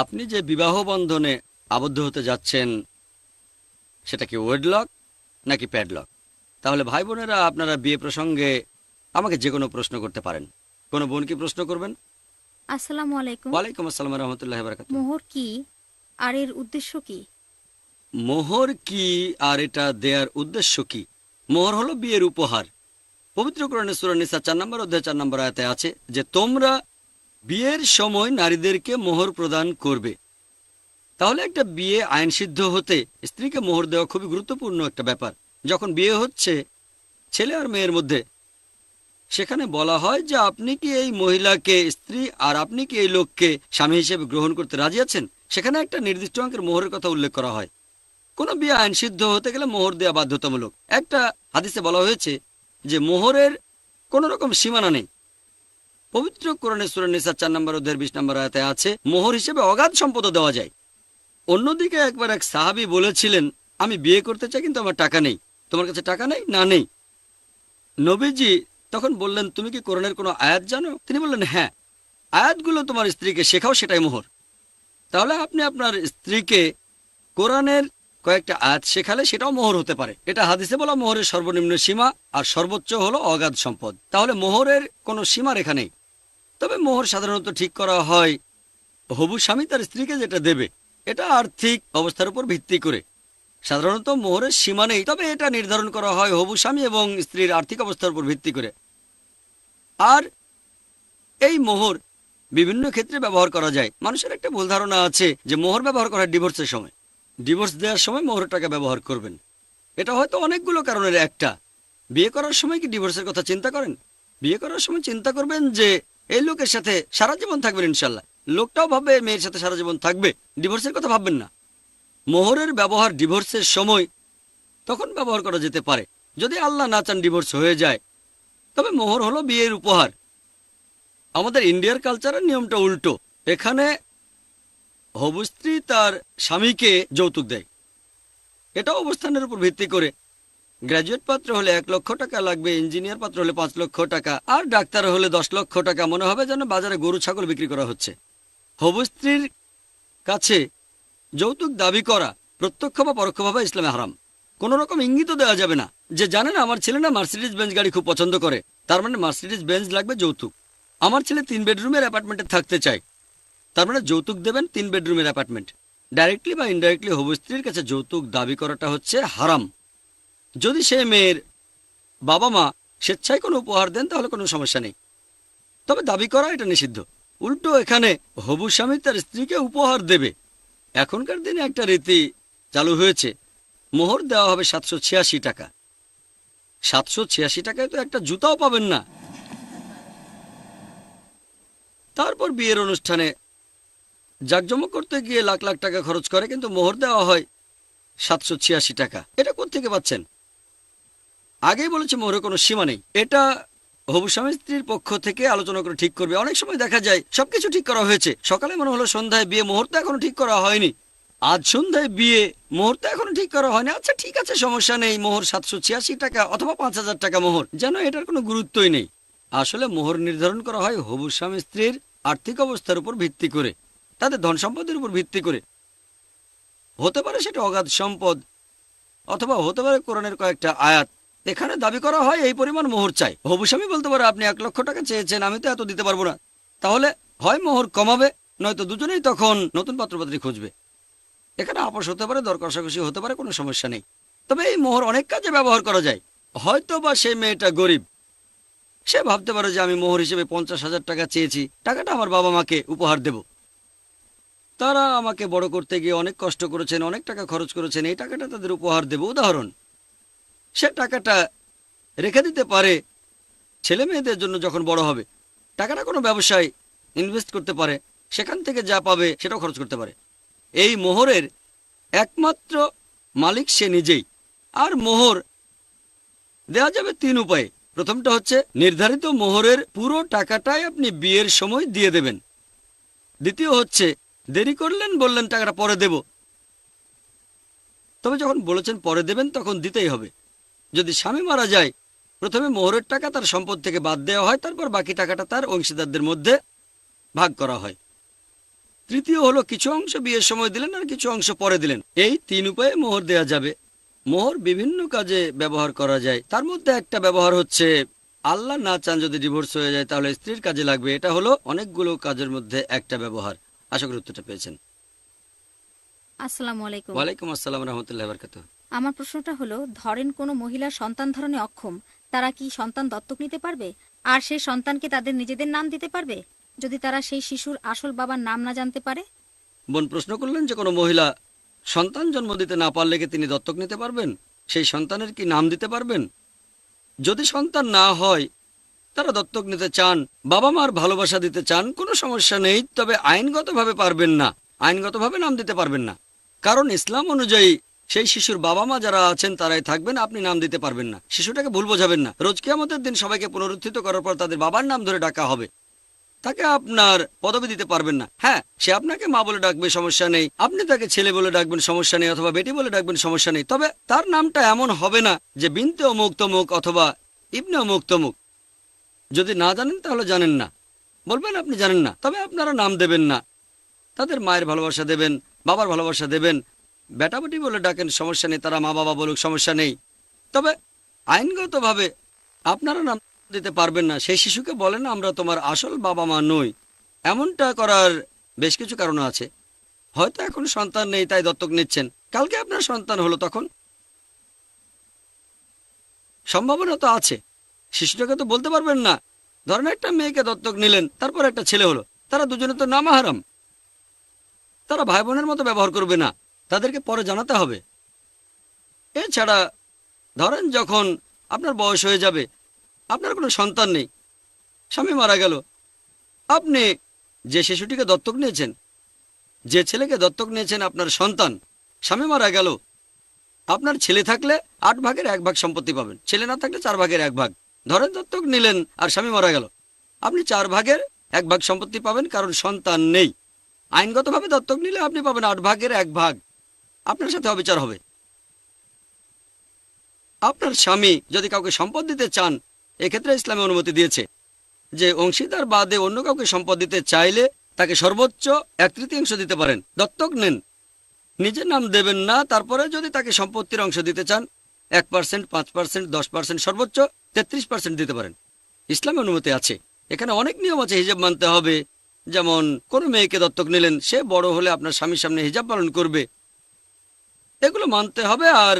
আপনি যে বিবাহ বন্ধনে আবদ্ধ হতে যাচ্ছেন সেটা কি ওয়েডলক নাকি প্যাডলক তাহলে ভাই বোনেরা আপনারা বিয়ে প্রসঙ্গে আমাকে যে কোনো প্রশ্ন করতে পারেন। কোনো বোন কি প্রশ্ন করবেন? আসসালামু আলাইকুম। ওয়ালাইকুম আসসালাম রহমতুল্লাহ বারকাত মোহর কি আর এর উদ্দেশ্য কি? মোহর কি আর এটা দেয়ার উদ্দেশ্য কি? মোহর হলো বিয়ের উপহার। পবিত্র কোরআনে সূরা নিসা চার নম্বর অধ্যায় চার নম্বর আয়াতে আছে যে তোমরা বিয়ের সময় নারীদেরকে মোহর প্রদান করবে। তাহলে একটা বিয়ে আইন সিদ্ধ হতে স্ত্রীকে মোহর দেওয়া খুবই গুরুত্বপূর্ণ একটা ব্যাপার। যখন বিয়ে হচ্ছে, ছেলে আর মেয়ের মধ্যে, সেখানে বলা হয় যে আপনি কি এই মহিলাকে স্ত্রী আর আপনি কি এই লোককে স্বামী হিসেবে গ্রহণ করতে রাজি আছেন? সেখানে একটা নির্দিষ্ট অঙ্কের মোহরের কথা উল্লেখ করা হয়। কোনো বিয়ে আইন সিদ্ধ হতে গেলে মোহর দেওয়া বাধ্যতামূলক। একটা হাদিসে বলা হয়েছে যে মোহরের কোনো রকম সীমানা নেই। পবিত্র কোরআনে সুরা নিসা চার নম্বর অধ্যায়ের বিশ নম্বর আয়াতে আছে, মোহর হিসেবে অগাধ সম্পদও দেওয়া যায়। অন্যদিকে একবার এক সাহাবি বলেছিলেন, আমি বিয়ে করতে চাই কিন্তু আমার টাকা নেই। তোমার কাছে টাকা নেই? না, নেই। নবীজি তখন বললেন, তুমি কি কোরআনের কোনো আয়াত জানো? তিনি বললেন হ্যাঁ। আয়াতগুলো তোমার স্ত্রীকে শেখাও, সেটাই মোহর। তাহলে আপনি আপনার স্ত্রীকে কোরআনের কয়েকটা আয়াত শেখালে সেটাও মোহর হতে পারে। এটা হাদিসে বলা মোহরের সর্বনিম্ন সীমা আর সর্বোচ্চ হলো অগাধ সম্পদ। তাহলে মোহরের কোনো সীমা রেখা নেই। তবে মোহর সাধারণত ঠিক করা হয়। হবু স্বামী তার স্ত্রীকে যেটা দেবে, এটা আর্থিক অবস্থার উপর ভিত্তি করে। সাধারণত মোহরের সীমা নেই, তবে এটা নির্ধারণ করা হয় হবু স্বামী এবং স্ত্রীর আর্থিক অবস্থার উপর ভিত্তি করে। আর এই মোহর বিভিন্ন ক্ষেত্রে ব্যবহার করা যায়। মানুষের একটা ভুল ধারণা আছে যে মোহর ব্যবহার করা ডিভোর্সের সময়। ডিভোর্স দেওয়ার সময় মোহরের টাকা ব্যবহার করবেন। এটা হয়তো অনেকগুলো কারণের একটা। বিয়ে করার সময় কি ডিভোর্সের কথা চিন্তা করেন? বিয়ে করার সময় চিন্তা করবেন যে এই লোকের সাথে সারা জীবন থাকবেন ইনশাল্লাহ লোকটাও ভাববে, মেয়ের সাথে সারা জীবন থাকবে। ডিভোর্সের কথা ভাববেন না। মোহরের ব্যবহার ডিভোর্সের সময় তখন ব্যবহার করা যেতে পারে। যদি আল্লাহ না চান ডিভোর্স হয়ে যায়, তবে মোহর হলো বিয়ের উপহার। আমাদের ইন্ডিয়ার কালচারের নিয়মটা উল্টো। এখানে হবু স্ত্রী তার স্বামীকে যৌতুক দেয়। এটা অবস্থানের উপর ভিত্তি করে। গ্র্যাজুয়েট পাত্র হলে এক লক্ষ টাকা লাগবে ইঞ্জিনিয়ার পাত্র হলে পাঁচ লক্ষ টাকা, আর ডাক্তার হলে দশ লক্ষ টাকা। মনে হবে যেন বাজারে গরু, ছাগল বিক্রি করা হচ্ছে। হবু স্ত্রীর কাছে যৌতুক দাবি করা প্রত্যক্ষ বা পরোক্ষভাবে ইসলামে হারাম। কোন রকম ইঙ্গিতও দেওয়া যাবে না যে জানে না আমার ছেলে না মার্সিডিজ বেঞ্চ গাড়ি খুব পছন্দ করে। তার মানে মার্সিডিজ বেঞ্চ লাগবে যৌতুক। আমার ছেলে তিন বেডরুমের অ্যাপার্টমেন্টে থাকতে চায়। তার মানে যৌতুক দেবেন তিন বেডরুমের অ্যাপার্টমেন্ট। ডাইরেক্টলি বা ইনডাইরেক্টলি হবু স্ত্রীর কাছে যৌতুক দাবি করাটা হচ্ছে হারাম। যদি সে মেয়ের বাবা মা স্বেচ্ছায় কোনো উপহার দেন, তাহলে কোনো সমস্যা নেই। তবে দাবি করা এটা নিষিদ্ধ। উল্টো এখানে হবু স্বামী তার স্ত্রীকে উপহার দেবে। এখনকার দিনে একটা রীতি চালু হয়েছে, মোহর দেওয়া হবে সাতশো ছিয়াশি টাকা। সাতশো ছিয়াশি টাকায় তো একটা জুতাও পাবেন না। তারপর বিয়ের অনুষ্ঠানে জাকজমক করতে গিয়ে লাখ লাখ টাকা খরচ করে, কিন্তু মোহর দেওয়া হয় সাতশো ছিয়াশি টাকা। এটা কোথেকে পাচ্ছেন? আগেই বলেছে মোহরের কোনো সীমা নেই। এটা হবু স্বামী পক্ষ থেকে আলোচনা করে ঠিক করবে। অনেক সময় দেখা যায় সবকিছু ঠিক করা হয়েছে। সকালে মনে হলো সন্ধ্যায় বিয়ে, মুহূর্ত এখনও ঠিক করা হয়নি। আজ সন্ধ্যায় বিয়ে, মুহূর্ত এখনও ঠিক করা হয়নি। আচ্ছা ঠিক আছে, সমস্যা নেই। মোহর সাতশো ছিয়াশি টাকা অথবা পাঁচ হাজার টাকা মোহর। যেন এটার কোনো গুরুত্বই নেই। আসলে মোহর নির্ধারণ করা হয় হবু স্বামী স্ত্রীর আর্থিক অবস্থার উপর ভিত্তি করে, তাদের ধন সম্পদের উপর ভিত্তি করে। হতে পারে সেটা অগাধ সম্পদ, অথবা হতে পারে কোরআনের কয়েকটা আয়াত। এখানে দাবি করা হয় এই পরিমাণ মোহর চাই। হবু স্বামী বলতে পারে, আপনি এক লক্ষ টাকা চেয়েছেন, আমি তো এত দিতে পারব না। তাহলে হয় মোহর কমাবে, নয়তো দুজনেই তখন নতুন পাত্রপাত্রী খুঁজবে। এখানে আপোষ হতে পারে, দর কষাকষি হতে পারে, কোনো সমস্যা নেই। তবে এই মোহর অনেক কাজে ব্যবহার করা যায়। হয়তো বা সেই মেয়েটা গরিব। সে ভাবতে পারে যে আমি মোহর হিসেবে পঞ্চাশ হাজার টাকা চেয়েছি, টাকাটা আমার বাবা মাকে উপহার দেব। তারা আমাকে বড় করতে গিয়ে অনেক কষ্ট করেছেন, অনেক টাকা খরচ করেছেন, এই টাকাটা তাদের উপহার দেব। উদাহরণ সে টাকাটা রেখে দিতে পারে। ছেলে মেয়েদের জন্য যখন বড় হবে টাকাটা কোনো ব্যবসায় ইনভেস্ট করতে পারে, সেখান থেকে যা পাবে সেটাও খরচ করতে পারে। এই মোহরের একমাত্র মালিক সে নিজেই। আর মোহর দেওয়া যাবে তিন উপায়ে। প্রথমটা হচ্ছে, নির্ধারিত মোহরের পুরো টাকাটাই আপনি বিয়ের সময় দিয়ে দেবেন। দ্বিতীয় হচ্ছে, দেরি করলেন, বললেন টাকাটা পরে দেব। তবে যখন বলেছেন পরে দেবেন, তখন দিতেই হবে। যদি স্বামী মারা যায় প্রথমে মোহরের টাকা তার সম্পদ থেকে বাদ দেওয়া হয় তারপর বাকি টাকাটা তার অংশীদারদের মধ্যে ভাগ করা হয়। তৃতীয় হলো কিছু অংশ বিয়ের সময় দিলেন আর কিছু অংশ পরে দিলেন। এই তিন উপায়ে মোহর দেয়া যাবে। মোহর বিভিন্ন কাজে ব্যবহার করা যায়। তার মধ্যে একটা ব্যবহার হচ্ছে আল্লাহ না চান যদি ডিভোর্স হয়ে যায় তাহলে স্ত্রীর কাজে লাগবে। এটা হলো অনেকগুলো কাজের মধ্যে একটা ব্যবহার। আশা করি উত্তরটা পেয়েছেন। আসসালামু আলাইকুম। ওয়ালাইকুম আসসালাম রহমতুল্লাহ বরকাত আমার প্রশ্নটা হলো, ধরেন কোনো মহিলার সন্তান ধারণে অক্ষম, তারা কি সন্তান দত্তক নিতে পারবে? আর সেই সন্তানকে তাদের নিজেদের নাম দিতে পারবে? যদি তারা সেই শিশুর আসল বাবার নাম না জানতে পারে? বোন, প্রশ্ন করলেন যে কোনো মহিলা সন্তান জন্ম দিতে না পারলে কি তিনি দত্তক নিতে পারবেন? সেই সন্তানের কি নাম দিতে পারবেন? যদি সন্তান না হয়, তারা দত্তক নিতে চান বাবা মার ভালোবাসা দিতে চান, কোনো সমস্যা নেই, তবে আইনগতভাবে পারবেন না। আইনগতভাবে নাম দিতে পারবেন না। কারণ ইসলাম অনুযায়ী সেই শিশুর বাবা মা যারা আছেন, তারাই থাকবেন, আপনি নাম দিতে পারবেন না। শিশুটাকে ভুল বোঝাবেন না। রোজ কেয়ামতের দিন সবাইকে পুনরুত্থিত করার পর তাদের বাবার নাম ধরে ডাকা হবে। তাকে আপনার পদবি দিতে পারবেন না। হ্যাঁ সে আপনাকে মা বলে ডাকবে, সমস্যা নেই। আপনি তাকে ছেলে বলে ডাকবেন, সমস্যা নেই, অথবা বেটি বলে ডাকবেন, সমস্যা নেই। তবে তার নামটা এমন হবে না যে বিনতে অমুক তমুক অথবা ইবনে অমুক তমুক যদি না জানেন, তাহলে জানেন না। বলবেন, আপনি জানেন না। তবে আপনারা নাম দেবেন না। তাদের মায়ের ভালোবাসা দেবেন, বাবার ভালোবাসা দেবেন বেটা বেটি বলে ডাকেন, সমস্যা নেই, তারা মা বাবা বলুক, সমস্যা নেই। তবে আইনগতভাবে আপনারা নাম দিতে পারবেন না, সেই শিশুকে বলেন আমরা তোমার আসল বাবা মা নই। এমনটা করার বেশ কিছু কারণ আছে। হয়তো এখন সন্তান নেই, তাই দত্তক নিচ্ছেন। কালকে আপনার সন্তান হলো তখন? সম্ভাবনা তো আছে। শিশুটাকে তো বলতে পারবেন না। ধরেন একটা মেয়েকে দত্তক নিলেন, তারপর একটা ছেলে হলো। তারা দুজনে তো নামাহারাম তারা ভাই বোনের মতো ব্যবহার করবে না। তাদেরকে পরে জানাতে হবে। এছাড়া ধরেন যখন আপনার বয়স হয়ে যাবে, আপনার কোনো সন্তান নেই, স্বামী মারা গেল, আপনি যে শিশুটিকে দত্তক নিয়েছেন, যে ছেলেকে দত্তক নিয়েছেন আপনার সন্তান, স্বামী মারা গেল, আপনার ছেলে থাকলে আট ভাগের এক ভাগ সম্পত্তি পাবেন, ছেলে না থাকলে চার ভাগের এক ভাগ। ধরেন দত্তক নিলেন আর স্বামী মারা গেল, আপনি চার ভাগের এক ভাগ সম্পত্তি পাবেন, কারণ সন্তান নেই। আইনগতভাবে দত্তক নিলে আপনি পাবেন আট ভাগের এক ভাগ। আপনার সাথে অবিচার হবে। আপনার স্বামী যদি কাউকে সম্পদ দিতে চান, এক্ষেত্রে ইসলামে অনুমতি দিয়েছে যে অংশীদার বাদে অন্য কাউকে সম্পদ দিতে চাইলে তাকে সর্বোচ্চ এক তৃতীয়াংশ দিতে পারেন। দত্তক নেন। নিজের নাম দেবেন না, তারপরে যদি তাকে সম্পত্তির অংশ দিতে চান, এক পার্সেন্ট, পাঁচ পার্সেন্ট, দশ পার্সেন্ট, সর্বোচ্চ তেত্রিশ পার্সেন্ট দিতে পারেন। ইসলামে অনুমতি আছে। এখানে অনেক নিয়ম আছে হিজাব মানতে হবে। যেমন, কোনো মেয়েকে দত্তক নিলেন, সে বড় হলে আপনার স্বামীর সামনে হিজাব পালন করবে। এগুলো মানতে হবে আর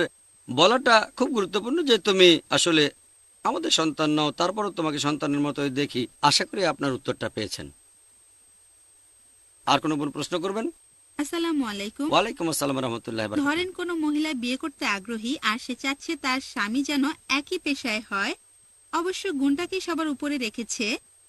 বলাটা খুব গুরুত্বপূর্ণ যে তুমি আসলে আমাদের সন্তান নাও তারপরও তোমাকে সন্তানের মতো দেখি। আশা করি আপনার উত্তরটা পেয়েছেন। আর কোনো প্রশ্ন করবেন? আসসালামু আলাইকুম। ওয়ালাইকুম আসসালাম রহমতুল্লাহ ধরেন কোনো মহিলা বিয়ে করতে আগ্রহী আর সে চাচ্ছে তার স্বামী যেন একই পেশায় হয়। অবশ্য গুণটাকে সবার উপরে রেখেছে।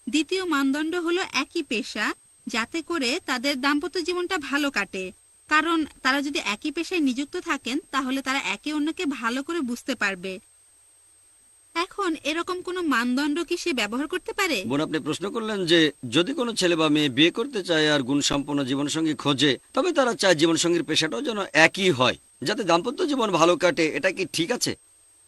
দ্বিতীয় মানদণ্ড হলো একই পেশা যাতে করে তাদের দাম্পত্য জীবনটা ভালো কাটে। কারণ তারা যদি একই পেশায় নিযুক্ত থাকেন, তাহলে তারা একে অন্যকে ভালো করে বুঝতে পারবে। এখন এরকম কোনো মানদণ্ড কি সে ব্যবহার করতে পারে? বোন, আপনি প্রশ্ন করলেন যে, যদি কোনো ছেলে বা মেয়ে বিয়ে করতে চায় আর গুণ সম্পন্ন জীবনসঙ্গী খোঁজে, তবে তারা চায় জীবনসঙ্গীর পেশাটাও যেন একই হয়, যাতে দাম্পত্য জীবন ভালো কাটে। এটা কি ঠিক আছে?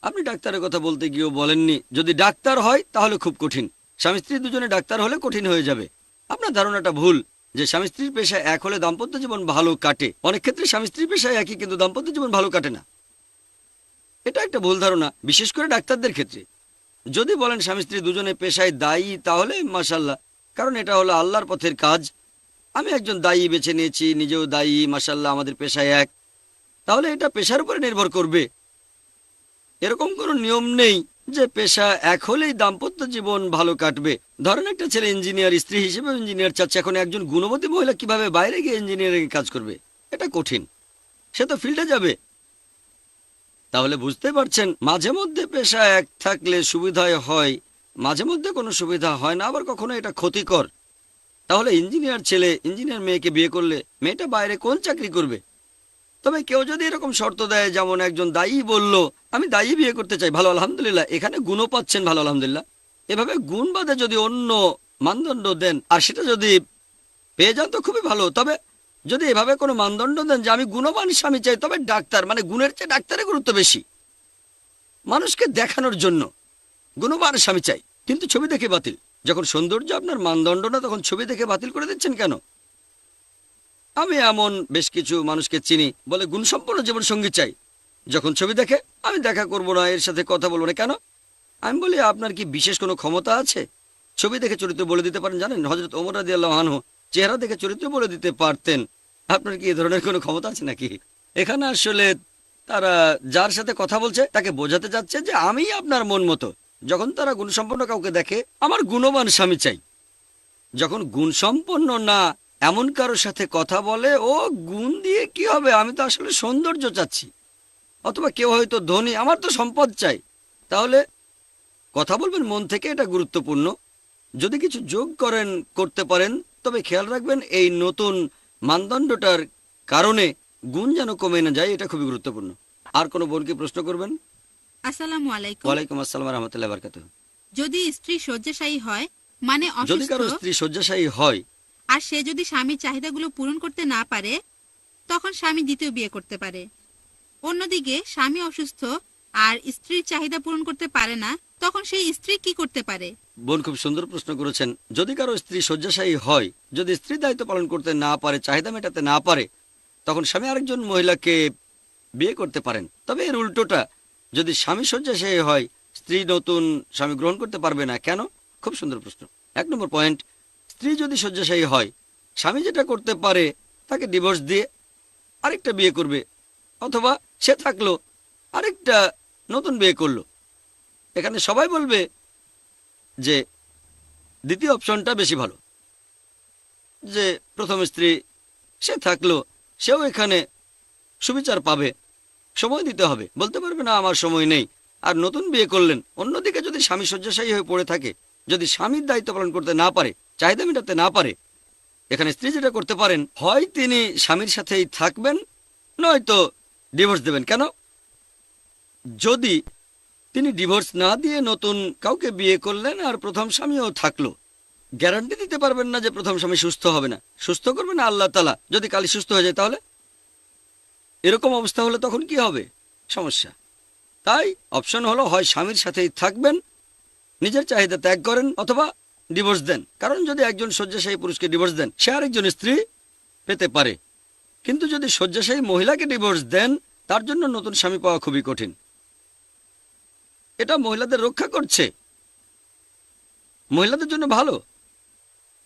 আপনি ডাক্তারের কথা বলতে গিয়েও বলেননি। যদি ডাক্তার হয়, তাহলে খুব কঠিন। স্বামী স্ত্রী দুজনে ডাক্তার হলে কঠিন হয়ে যাবে। আপনার ধারণাটা ভুল। যে স্বামী স্ত্রীর পেশা এক হলে দাম্পত্য জীবন ভালো কাটে। অনেক ক্ষেত্রে স্বামী স্ত্রীর পেশায় একই, কিন্তু দাম্পত্য জীবন ভালো কাটে না। এটা একটা ভুল ধারণা, বিশেষ করে ডাক্তারদের ক্ষেত্রে। যদি বলেন স্বামী স্ত্রী দুজনে পেশায় দায়ী, তাহলে মাসাল্লাহ কারণ এটা হলো আল্লাহর পথের কাজ। আমি একজন দায়ী বেছে নিয়েছি, নিজেও দায়ী মাসাল্লাহ আমাদের পেশায় এক। তাহলে এটা পেশার উপরে নির্ভর করবে। এরকম কোনো নিয়ম নেই। যে পেশা এক হলেই দাম্পত্য জীবন ভালো কাটবে। ধরেন একটা ছেলে ইঞ্জিনিয়ার, স্ত্রী হিসেবে ইঞ্জিনিয়ার চাচ্ছে। এখন একজন গুণবতী মহিলা কীভাবে বাইরে গিয়ে ইঞ্জিনিয়ারিং কাজ করবে? এটা কঠিন। সে তো ফিল্ডে যাবে। তাহলে বুঝতে পারছেন, মাঝে মধ্যে পেশা এক থাকলে সুবিধায় হয়, মাঝে মধ্যে কোনো সুবিধা হয় না, আবার কখনো এটা ক্ষতিকর। তাহলে ইঞ্জিনিয়ার ছেলে, ইঞ্জিনিয়ার মেয়েকে বিয়ে করলে মেয়েটা বাইরে কোন চাকরি করবে? তবে কেউ যদি এরকম শর্ত দেয়, যেমন একজন দায়ী বলল, আমি দায়ী বিয়ে করতে চাই, ভালো, আলহামদুলিল্লাহ। এখানে গুণও পাচ্ছেন, ভালো, আলহামদুলিল্লাহ। এভাবে গুণ বাদে যদি অন্য মানদণ্ড দেন, আর সেটা যদি পেয়ে যান, তো খুবই ভালো। তবে যদি এভাবে কোনো মানদণ্ড দেন যে, আমি গুণবান স্বামী চাই, তবে ডাক্তার মানে গুণের চেয়ে ডাক্তারের গুরুত্ব বেশি। মানুষকে দেখানোর জন্য গুণবান স্বামী চাই। কিন্তু ছবি দেখে বাতিল। যখন সৌন্দর্য আপনার মানদণ্ড না, তখন ছবি দেখে বাতিল করে দিচ্ছেন কেন? আমি এমন বেশ কিছু মানুষকে চিনি বলে গুণসম্পন্ন জীবন সঙ্গী চাই। যখন ছবি দেখে, আমি দেখা করব না, এর সাথে কথা বলব না। কেন? আমি বলি, আপনার কি বিশেষ কোনো ক্ষমতা আছে? ছবি দেখে চরিত্র বলে দিতে পারেন, জানেন? হজরত ওমর রাদি আল্লাহানহ চেহারা দেখে চরিত্র বলে দিতে পারতেন। আপনার কি এ ধরনের কোনো ক্ষমতা আছে নাকি? এখানে আসলে তারা যার সাথে কথা বলছে, তাকে বোঝাতে যাচ্ছে যে আমি আপনার মন মতো। যখন তারা গুণসম্পন্ন কাউকে দেখে, আমার গুণবান স্বামী চাই। যখন গুণসম্পন্ন না এমন কারোর সাথে কথা বলে ও গুণ দিয়ে কি হবে? আমি তো আসলে সৌন্দর্য চাচ্ছি। অথবা কেউ হয়তো ধনী আমার তো সম্পদ চাই। তাহলে কথা বলবেন মন থেকে এটা গুরুত্বপূর্ণ। যদি কিছু যোগ করেন করতে পারেন তবে খেয়াল রাখবেন এই নতুন মানদণ্ডটার কারণে গুণ যেন কমে না যায় এটা খুবই গুরুত্বপূর্ণ। আর কোনো বোনকে প্রশ্ন করবেন? আসসালামু আলাইকুম। ওয়ালাইকুম আসসালাম রহমতুল্লাহ যদি স্ত্রী শয্যাশায়ী হয় মানে যদি কারও স্ত্রী শয্যাশায়ী হয় আর সে যদি স্বামীর চাহিদাগুলো পূরণ করতে না পারে, তখন স্বামী দ্বিতীয় বিয়ে করতে পারে। অন্যদিকে স্বামী অসুস্থ আর স্ত্রীর চাহিদা পূরণ করতে পারে না, তখন সেই স্ত্রী কি করতে পারে? বোন খুব সুন্দর প্রশ্ন করেছেন। যদি কারও স্ত্রী শয্যাশায়ী হয়, যদি স্ত্রী দায়িত্ব পালন করতে না পারে, চাহিদা মেটাতে না পারে, তখন স্বামী আরেকজন মহিলাকে বিয়ে করতে পারেন। তবে এর উল্টোটা, যদি স্বামী শয্যাশায়ী হয়, স্ত্রী নতুন স্বামী গ্রহণ করতে পারবে না, কেন? খুব সুন্দর প্রশ্ন। এক নম্বর পয়েন্ট স্ত্রী যদি শয্যাশায়ী হয়, স্বামী যেটা করতে পারে তাকে ডিভোর্স দিয়ে আরেকটা বিয়ে করবে। অথবা সে থাকল, আরেকটা নতুন বিয়ে করল। এখানে সবাই বলবে যে দ্বিতীয় অপশনটা বেশি ভালো। যে প্রথম স্ত্রী সে থাকল, সেও এখানে সুবিচার পাবে, সময় দিতে হবে। বলতে পারবে, না, আমার সময় নেই। আর নতুন বিয়ে করলেন, অন্যদিকে যদি স্বামী শয্যাশায়ী হয়ে পড়ে থাকে, যদি স্বামীর দায়িত্ব পালন করতে না পারে চাহিদা মেটাতে না পারে। এখানে স্ত্রী যেটা করতে পারেন, হয় তিনি স্বামীর সাথেই থাকবেন, নয়তো ডিভোর্স দেবেন। কেন? যদি তিনি ডিভোর্স না দিয়ে নতুন কাউকে বিয়ে করলেন আর প্রথম স্বামীও থাকল, গ্যারান্টি দিতে পারবেন না যে প্রথম স্বামী সুস্থ হবে না। সুস্থ করবে না আল্লাহ তালা যদি কালি সুস্থ হয়ে যায় তাহলে? এরকম অবস্থা হলে তখন কি হবে? সমস্যা। তাই অপশন হলো, হয় স্বামীর সাথেই থাকবেন, নিজের চাহিদা ত্যাগ করেন, অথবা ডিভোর্স দেন। কারণ যদি একজন শয্যাশায়ী পুরুষকে ডিভোর্স দেন, সে আরেকজন স্ত্রী পেতে পারে। কিন্তু যদি শয্যাশায়ী মহিলাকে ডিভোর্স দেন, তার জন্য নতুন স্বামী পাওয়া খুবই কঠিন। এটা মহিলাদের রক্ষা করছে। মহিলাদের জন্য ভালো।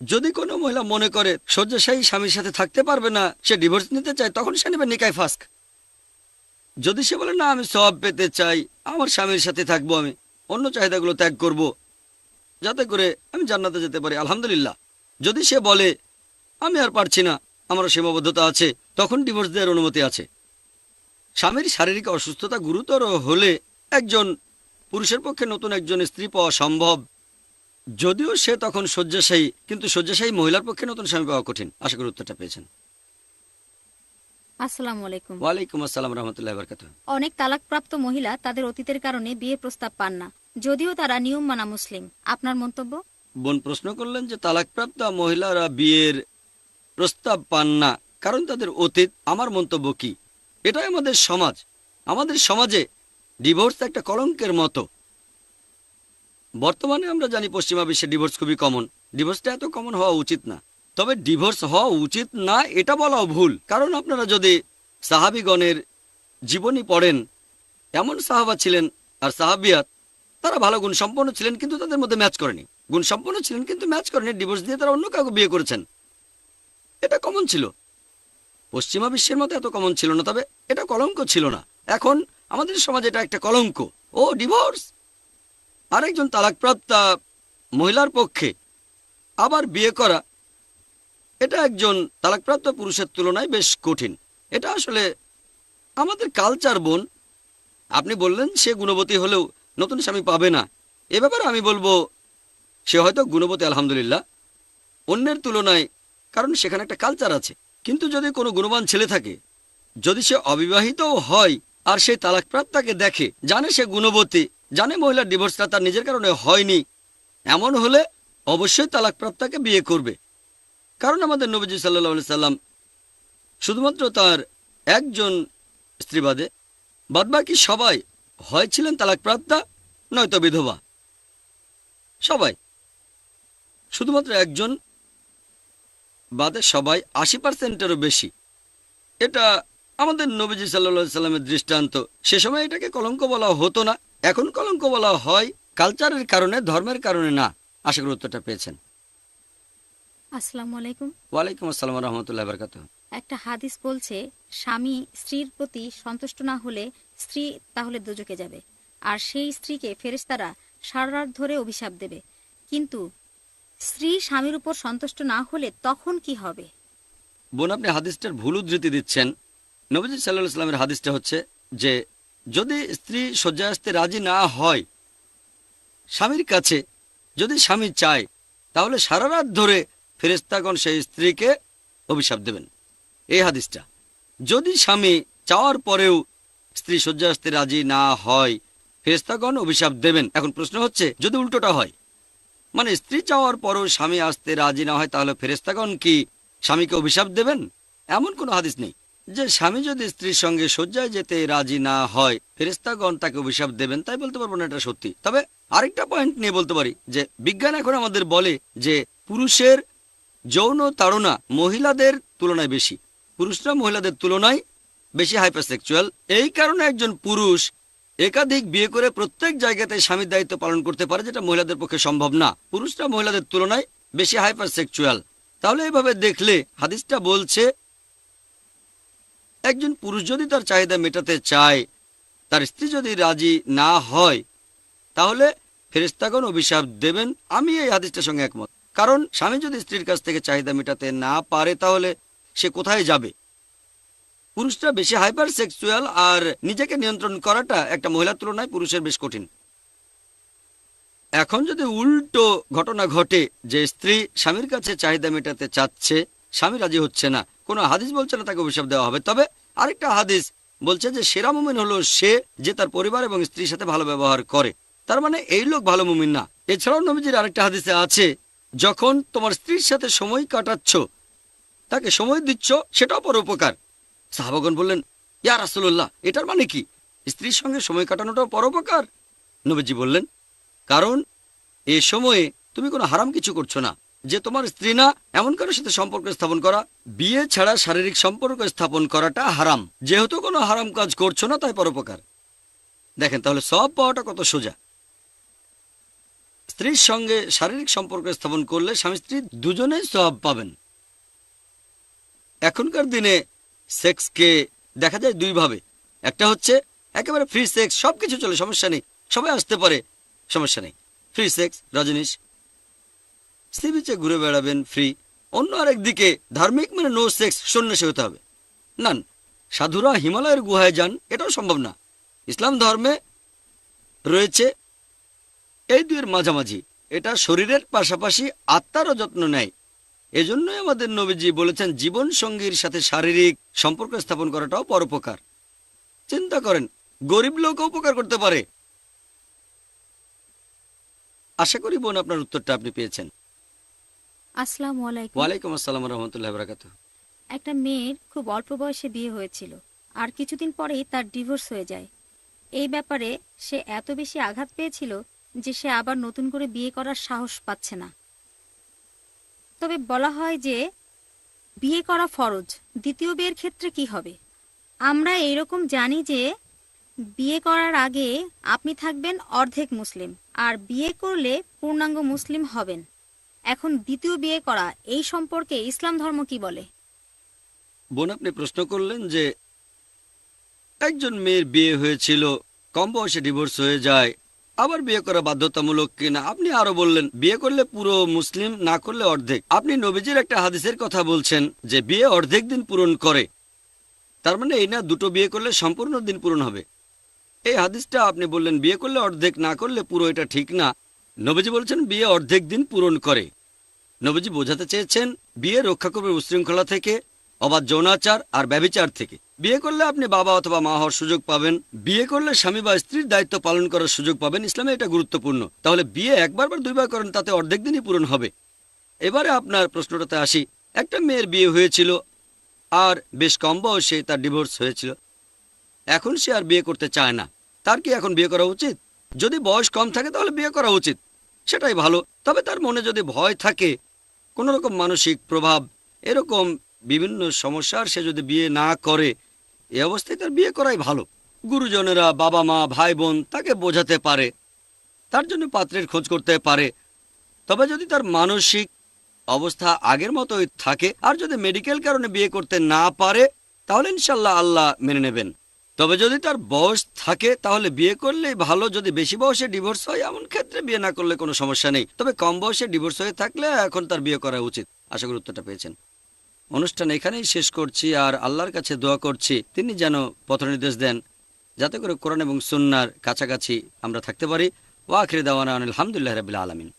যদি কোনো মহিলা মনে করে শয্যাশায়ী স্বামীর সাথে থাকতে পারবে না, সে ডিভোর্স নিতে চায়, তখন সে নেবে নিকায় ফাস্ক। যদি সে বলে, না, আমি সব পেতে চাই, আমার স্বামীর সাথে থাকব আমি, অন্য চাহিদাগুলো ত্যাগ করব যাতে করে আমি জান্নাতে যেতে পারি আলহামদুলিল্লাহ। যদি সে বলে আমি আর পারছি না আমারও সীমাবদ্ধতা আছে তখন ডিভোর্স দেওয়ার অনুমতি আছে। স্বামীর শারীরিক অসুস্থতা গুরুতর হলে একজন পুরুষের পক্ষে নতুন একজন স্ত্রী পাওয়া সম্ভব। যদিও সে তখন শয্যাশায়ী কিন্তু শয্যাশায়ী মহিলার পক্ষে নতুন স্বামী পাওয়া কঠিন। আশা করি উত্তরটা পেয়েছেন। অনেক তালাকপ্রাপ্ত মহিলা তাদের অতীতের কারণে বিয়ে প্রস্তাব পান না। যদিও তারা নিয়ম মানা মুসলিম। আপনার মন্তব্য? বোন প্রশ্ন করলেন যে তালাকপ্রাপ্ত মহিলারা বিয়ের প্রস্তাব পান না। কারণ তাদের অতীত। আমার মন্তব্য কি? এটাই আমাদের সমাজ। আমাদের সমাজে ডিভোর্স একটা কলঙ্কের মতো। বর্তমানে আমরা জানি পশ্চিমা বিশ্বে ডিভোর্স খুবই কমন। ডিভোর্সটা এত কমন হওয়া উচিত না। তবে ডিভোর্স হওয়া উচিত না, এটা বলাও ভুল। কারণ আপনারা যদি সাহাবিগণের জীবনী পড়েন, এমন সাহাবা ছিলেন আর সাহাবিয়াত তারা ভালো গুণ সম্পন্ন ছিলেন, কিন্তু তাদের মধ্যে ম্যাচ করেনি। গুণ সম্পন্ন ছিলেন, কিন্তু ম্যাচ করেনি ডিভোর্স দিয়ে তারা অন্য কাউকে বিয়ে করেছেন। এটা কমন ছিল। পশ্চিমা বিশ্বের মতো এত কমন ছিল না, তবে এটা কলঙ্ক ছিল না। এখন আমাদের সমাজে এটা একটা কলঙ্ক। ও ডিভোর্স আরেকজন তালাকপ্রাপ্তা মহিলার পক্ষে আবার বিয়ে করা, এটা একজন তালাকপ্রাপ্ত পুরুষের তুলনায় বেশ কঠিন। এটা আসলে আমাদের কালচার বোন, আপনি বললেন সে গুণবতী হলেও নতুন স্বামী পাবে না। এ ব্যাপারে আমি বলব, সে হয়তো গুণবতী, আলহামদুলিল্লাহ। অন্যের তুলনায়, কারণ সেখানে একটা কালচার আছে। কিন্তু যদি কোনো গুণবান ছেলে থাকে, যদি সে অবিবাহিতও হয় আর সেই তালাকপ্রাপ্তাকে দেখে, জানে সে গুণবতী, জানে মহিলার ডিভোর্সটা তার নিজের কারণে হয়নি, এমন হলে অবশ্যই তালাকপ্রাপ্তাকে বিয়ে করবে। কারণ আমাদের নবীজি সাল্লাহ সাল্লাম শুধুমাত্র তার একজন স্ত্রীবাদে বাদবাকি সবাই হয় ছিলেন তালাকপ্রাপ্তা নয়তো বিধবা। সবাই শুধুমাত্র একজন বাদে সবাই আশি পার্সেন্টেরও বেশি। এটা আমাদের নবীজি সাল্লা সাল্লামের দৃষ্টান্ত। সে সময় এটাকে কলঙ্ক বলা হতো না। এখন কলঙ্ক বলা হয় কালচারের কারণে ধর্মের কারণে না। আশা করি উত্তরটা পেয়েছেন। আসসালামু আলাইকুম। ওয়ালাইকুম আসসালাম রহমতুল্লাহ বরকাত একটা হাদিস বলছে স্বামী স্ত্রীর প্রতি সন্তুষ্ট না হলে স্ত্রী তাহলে দুজকে যাবে। আর সেই স্ত্রীকে ফেরেশতারা সারা রাত ধরে অভিশাপ দেবে। কিন্তু স্ত্রী স্বামীর উপর সন্তুষ্ট না হলে তখন কি হবে? বোন, আপনি হাদিসটার ভুল উদ্ধৃতি দিচ্ছেন। নবীজি সাল্লাহ সাল্লামের হাদিসটা হচ্ছে যে, যদি স্ত্রী শয্যায় আসতে রাজি না হয় স্বামীর কাছে, যদি স্বামী চায়, তাহলে সারা রাত ধরে ফেরেস্তাগণ সেই স্ত্রীকে অভিশাপ দেবেন। এই হাদিসটা। যদি স্বামী চাওয়ার পরেও স্ত্রী শয্যা আসতে রাজি না হয়। ফেরেস্তাগণ অভিশাপ দেবেন। এখন প্রশ্ন হচ্ছে, যদি উল্টোটা হয় মানে স্ত্রী চাওয়ার পরও স্বামী আসতে রাজি না হয়, তাহলে ফেরেস্তাগণ কি স্বামীকে অভিশাপ দেবেন? এমন কোনো হাদিস নেই যে স্বামী যদি স্ত্রীর সঙ্গে শয্যায় যেতে রাজি না হয় ফেরেস্তাগণ তাকে অভিশাপ দেবেন, তাই বলতে পারব না এটা সত্যি। তবে আরেকটা পয়েন্ট নিয়ে বলতে পারি যে, বিজ্ঞান এখন আমাদের বলে যে, পুরুষের যৌন তাড়না মহিলাদের তুলনায় বেশি। পুরুষরা মহিলাদের তুলনায় বেশি হাইপারসেক্সুয়াল এই কারণে একজন পুরুষ একাধিক বিয়ে করে প্রত্যেক জায়গাতে স্বামীর দায়িত্ব পালন করতে পারে, যেটা মহিলাদের পক্ষে সম্ভব না। পুরুষরা মহিলাদের তুলনায় বেশি হাইপারসেক্সুয়াল তাহলে এভাবে দেখলে হাদিসটা বলছে, একজন পুরুষ যদি তার চাহিদা মেটাতে চায়, তার স্ত্রী যদি রাজি না হয়, তাহলে ফেরেস্তাগণ অভিশাপ দেবেন। আমি এই হাদিসটার সঙ্গে একমত। কারণ স্বামী যদি স্ত্রীর কাছ থেকে চাহিদা মেটাতে না পারে, তাহলে সে কোথায় যাবে? পুরুষরা বেশি হাইপার সেক্সুয়াল আর নিজেকে নিয়ন্ত্রণ করাটা একটা মহিলার তুলনায় পুরুষের বেশ কঠিন। এখন যদি উল্টো ঘটনা ঘটে যে স্ত্রী স্বামীর কাছে চাহিদা মেটাতে চাচ্ছে, স্বামী রাজি হচ্ছে না, কোনো হাদিস বলছে না তাকে অভিশাপ দেওয়া হবে। তবে আরেকটা হাদিস বলছে যে সেরা মুমিন হলো সে যে তার পরিবার এবং স্ত্রীর সাথে ভালো ব্যবহার করে। তার মানে এই লোক ভালো মুমিন না। এছাড়াও নবীজির আরেকটা হাদিসে আছে, যখন তোমার স্ত্রীর সাথে সময় কাটাচ্ছ, তাকে সময় দিচ্ছ সেটাও পরোপকার সাহাবাগন বললেন, ইয়া রাসুল্লাহ এটার মানে কি? স্ত্রীর সঙ্গে সময় কাটানোটাও পরোপকার? নবীজি বললেন, কারণ এ সময়ে তুমি কোনো হারাম কিছু করছ না। যে তোমার স্ত্রী না, এমন কারোর সাথে সম্পর্ক স্থাপন করা। বিয়ে ছাড়া শারীরিক সম্পর্ক স্থাপন করাটা হারাম। যেহেতু কোনো হারাম কাজ করছ না, তাই পরোপকার। দেখেন, তাহলে সব পাওয়াটা কত সোজা। স্ত্রীর সঙ্গে শারীরিক সম্পর্ক স্থাপন করলে স্বামী স্ত্রী দুজনেই সব পাবেন। এখনকার দিনে সেক্সকে দেখা যায় দুইভাবে। একটা হচ্ছে একেবারে ফ্রি সেক্স সবকিছু চলে, সমস্যা নেই। সবাই আসতে পারে, সমস্যা নেই। ফ্রি সেক্স রজনীশ সি বিচে ঘুরে বেড়াবেন ফ্রি অন্য আরেক দিকে, ধার্মিক মানে নো সেক্স সন্ন্যাসী হতে হবে। নান সাধুরা হিমালয়ের গুহায় যান, এটাও সম্ভব না। ইসলাম ধর্মে রয়েছে এই দুইয়ের মাঝামাঝি। এটা শরীরের পাশাপাশি আত্মারও যত্ন নেয়। এজন্যই আমাদের নবীজি বলেছেন জীবন সঙ্গীর সাথে শারীরিক সম্পর্ক স্থাপন করাটাও পরোপকার চিন্তা করেন গরিব লোক উপকার করতে পারে। আশা করি বোন আপনার উত্তরটা আপনি পেয়েছেন। আসসালামু ওয়ালাইকুম আসসালাম রহমতুল্লাহ বরাকাত একটা মেয়ের খুব অল্প বয়সে বিয়ে হয়েছিল আর কিছুদিন পরেই তার ডিভোর্স হয়ে যায়। এই ব্যাপারে সে এত বেশি আঘাত পেয়েছিল যে সে আবার নতুন করে বিয়ে করার সাহস পাচ্ছে না। তবে বলা হয় যে, বিয়ে করা ফরজ। দ্বিতীয় বিয়ের ক্ষেত্রে কি হবে? আমরা এরকম জানি যে, বিয়ে করার আগে আপনি থাকবেন অর্ধেক মুসলিম, আর বিয়ে করলে পূর্ণাঙ্গ মুসলিম হবেন। এখন দ্বিতীয় বিয়ে করা, এই সম্পর্কে ইসলাম ধর্ম কি বলে? বোন, আপনি প্রশ্ন করলেন যে, একজন মেয়ের বিয়ে হয়েছিল, কম বয়সে ডিভোর্স হয়ে যায় আবার বিয়ে করা বাধ্যতামূলক কিনা? আপনি আরও বললেন, বিয়ে করলে পুরো মুসলিম, না করলে অর্ধেক। আপনি নবীজির একটা হাদিসের কথা বলছেন যে, বিয়ে অর্ধেক দিন পূরণ করে। তার মানে এই না, দুটো বিয়ে করলে সম্পূর্ণ দিন পূরণ হবে। এই হাদিসটা আপনি বললেন, বিয়ে করলে অর্ধেক, না করলে পুরো এটা ঠিক না। নবীজি বলছেন, বিয়ে অর্ধেক দিন পূরণ করে। নবীজি বোঝাতে চেয়েছেন, বিয়ে রক্ষা করবে উশৃঙ্খলা থেকে, অবাধ যৌনাচার আর ব্যবিচার থেকে। বিয়ে করলে আপনি বাবা অথবা মা হওয়ার সুযোগ পাবেন। বিয়ে করলে স্বামী বা স্ত্রীর দায়িত্ব পালন করার সুযোগ পাবেন। ইসলামে এটা গুরুত্বপূর্ণ। তাহলে বিয়ে একবার বা দুইবার করেন, তাতে অর্ধেক দিনই পূরণ হবে। এবারে আপনার প্রশ্নটাতে আসি। একটা মেয়ের বিয়ে হয়েছিল আর বেশ কম বয়সে তার ডিভোর্স হয়েছিল। এখন সে আর বিয়ে করতে চায় না। তার কি এখন বিয়ে করা উচিত? যদি বয়স কম থাকে তাহলে বিয়ে করা উচিত। সেটাই ভালো। তবে তার মনে যদি ভয় থাকে কোনো রকম মানসিক প্রভাব, এরকম বিভিন্ন সমস্যার সে যদি বিয়ে না করে, এ অবস্থায় তার বিয়ে করাই ভালো। গুরুজনেরা বাবা মা, ভাই বোন তাকে বোঝাতে পারে, তার জন্য পাত্রের খোঁজ করতে পারে। তবে যদি তার মানসিক অবস্থা আগের মতোই থাকে, আর যদি মেডিকেল কারণে বিয়ে করতে না পারে, তাহলে ইনশাল্লাহ আল্লাহ মেনে নেবেন। তবে যদি তার বয়স থাকে, তাহলে বিয়ে করলেই ভালো। যদি বেশি বয়সে ডিভোর্স হয়, এমন ক্ষেত্রে বিয়ে না করলে কোনো সমস্যা নেই। তবে কম বয়সে ডিভোর্স হয়ে থাকলে এখন তার বিয়ে করা উচিত। আশা করি উত্তরটা পেয়েছেন। অনুষ্ঠান এখানেই শেষ করছি আর আল্লাহর কাছে দোয়া করছি। তিনি যেন পথনির্দেশ দেন, যাতে করে কোরআন এবং সুন্নার কাছাকাছি আমরা থাকতে পারি। ওয়াখির দাওয়ানা আলহামদুলিল্লাহ রবিল্লা আলমিন।